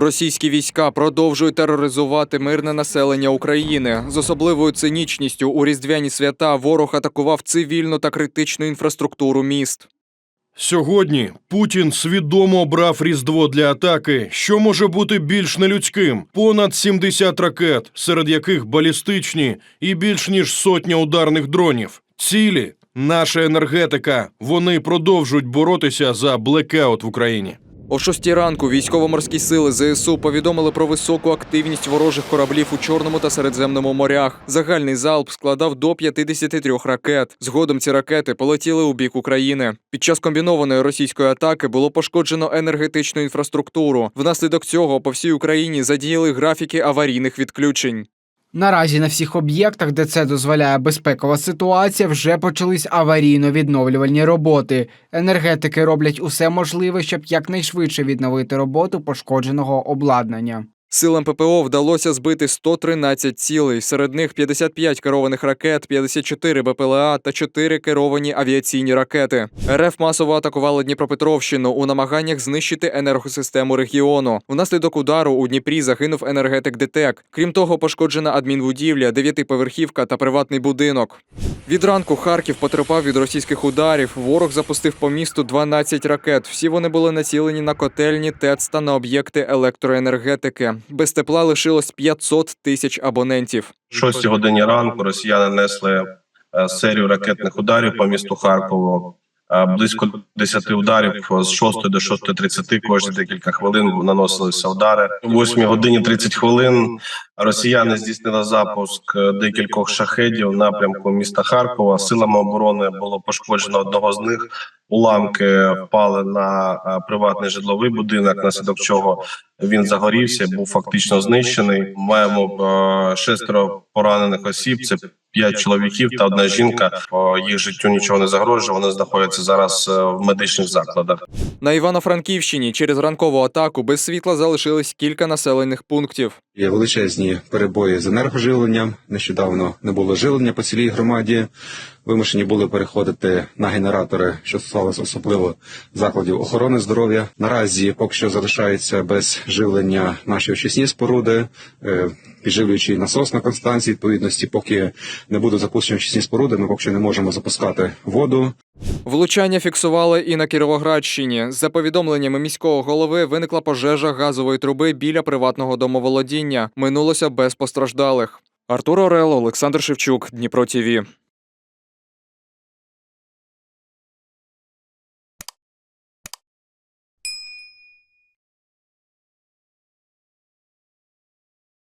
Російські війська продовжують тероризувати мирне населення України. З особливою цинічністю у різдвяні свята ворог атакував цивільну та критичну інфраструктуру міст. Сьогодні Путін свідомо обрав Різдво для атаки, що може бути більш нелюдським. Понад 70 ракет, серед яких балістичні і більш ніж сотня ударних дронів. Цілі наша енергетика. Вони продовжують боротися за блекаут в Україні. О 6 ранку військово-морські сили ЗСУ повідомили про високу активність ворожих кораблів у Чорному та Середземному морях. Загальний залп складав до 53 ракет. Згодом ці ракети полетіли у бік України. Під час комбінованої російської атаки було пошкоджено енергетичну інфраструктуру. Внаслідок цього по всій Україні задіяли графіки аварійних відключень. Наразі на всіх об'єктах, де це дозволяє безпекова ситуація, вже почались аварійно-відновлювальні роботи. Енергетики роблять усе можливе, щоб якнайшвидше відновити роботу пошкодженого обладнання. Силам ППО вдалося збити 113 цілей. Серед них 55 керованих ракет, 54 БПЛА та 4 керовані авіаційні ракети. РФ масово атакували Дніпропетровщину у намаганнях знищити енергосистему регіону. Внаслідок удару у Дніпрі загинув енергетик ДТЕК. Крім того, пошкоджена адмінбудівля, дев'ятиповерхівка та приватний будинок. Від ранку Харків потерпав від російських ударів. Ворог запустив по місту 12 ракет. Всі вони були націлені на котельні, ТЕЦ та на об'єкти електроенергетики. Без тепла лишилось 500 тисяч абонентів. О 6 годині ранку росіяни несли е, серію ракетних ударів по місту Харкову. Е, Близько 10 ударів з 6 до 6.30 кожні декілька хвилин наносилися удари. О 8 годині 30 хвилин росіяни здійснили запуск е, декількох шахедів в напрямку міста Харкова. Силами оборони було пошкоджено одного з них. Уламки впали на е, приватний житловий будинок, наслідок чого він загорівся, був фактично знищений. Маємо е, шестеро поранених осіб. Це п'ять чоловіків та одна жінка. Їх життю нічого не загрожує. Вони знаходяться зараз е, в медичних закладах. На Івано-Франківщині через ранкову атаку без світла залишились кілька населених пунктів. Є величезні перебої з енергоживленням. Нещодавно не було живлення по цілій громаді. Вимушені були переходити на генератори, що стосувалося особливо закладів охорони здоров'я. Наразі поки що залишаються без живлення наші очисні споруди, е, підживлюючий насос на констанції. Відповідності, поки не будуть запущені очисні споруди, ми поки що не можемо запускати воду. Влучання фіксували і на Кіровоградщині. За повідомленнями міського голови, виникла пожежа газової труби біля приватного домоволодіння. Минулося без постраждалих. Артур Орел, Олександр Шевчук, Дніпро ТІВІ.